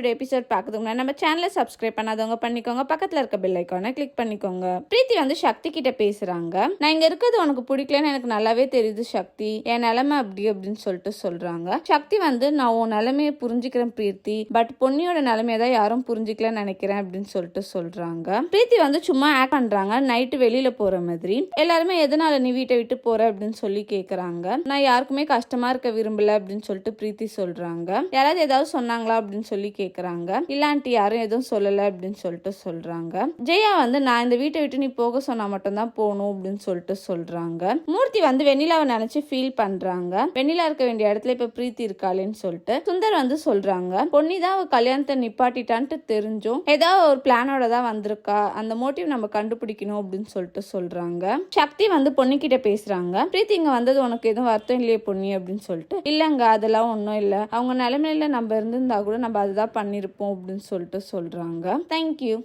Today episode பார்க்கறதுக்கு முன்னாடி நம்ம சேனலை சப்ஸ்கிரைப் பண்ணாதவங்க பண்ணிக்கோங்க. பக்கத்தில் இருக்க பெல் ஐக்கானை கிளிக் பண்ணிக்கோங்க. பிரீத்தி வந்து சக்தி கிட்ட பேசுறாங்க. நான் இங்க இருக்கிறது உனக்கு பிடிக்கலன்னு எனக்கு நல்லாவே தெரியுது சக்தி. என் நிலைமை அப்படி அப்படின்னு சொல்லிட்டு சொல்றாங்க. சக்தி வந்து நான் உன் நிலைமையை புரிஞ்சுக்கிறேன் பிரீத்தி. பட் பொன்னியோட நிலைமையை தான் யாரும் புரிஞ்சுக்கலன்னு நினைக்கிறேன் அப்படின்னு சொல்லிட்டு சொல்றாங்க. பிரீத்தி வந்து சும்மா ஆக்ட் பண்றாங்க. நைட்டு வெளியில போற மாதிரி. எல்லாருமே எதனால நீ வீட்டை விட்டு போற? அப்படின்னு சொல்லி கேக்குறாங்க. நான் யாருக்குமே கஷ்டமா இருக்க விரும்பல அப்படின்னு சொல்லிட்டு பிரீத்தி சொல்றாங்க. யாராவது ஏதாவது சொன்னாங்களா அப்படின்னு சொல்லி கேக்குறாங்க. இல்லாண்டி யாரும் எதுவும் சொல்லல அப்படின்னு சொல்லிட்டு சொல்றாங்க. ஜெயா வந்து நான் இந்த வீட்டை விட்டு நீ போக சொன்னா மட்டும்தான் போகணும் அப்படின்னு சொல்லிட்டு சொல்றாங்க. மூர்த்தி வந்து வெண்ணிலாவை நினைச்சு ஃபீல் பண்றாங்க. வெண்ணிலா இருக்க வேண்டிய இடத்துல இப்ப பிரீத்தி இருக்காளேன்னு சொல்லிட்டு சுந்தர் வந்து சொல்றாங்க. பொன்னி தான் அவ கல்யாணத்தை நிப்பாட்டிட்டான்ட்டு தெரிஞ்சும் ஏதாவது ஒரு பிளானோட தான் வந்திருக்கா. அந்த மோட்டிவ் நம்ம கண்டுபிடிக்கணும் அப்படின்னு சொல்லிட்டு சொல்றாங்க. சக்தி வந்து பொன்னிக்கிட்ட பேசுறாங்க. பிரீத்தி இங்க வந்தது உனக்கு எதுவும் வருத்தம் இல்லையே பொன்னி அப்படின்னு சொல்லிட்டு இல்லங்க அதெல்லாம் ஒன்றும் இல்லை. அவங்க நிலைமையில நம்ம இருந்திருந்தா கூட நம்ம அதுதான் பண்ணியிருப்போம் அப்படின்னு சொல்லிட்டு சொல்கிறாங்க தேங்க்யூ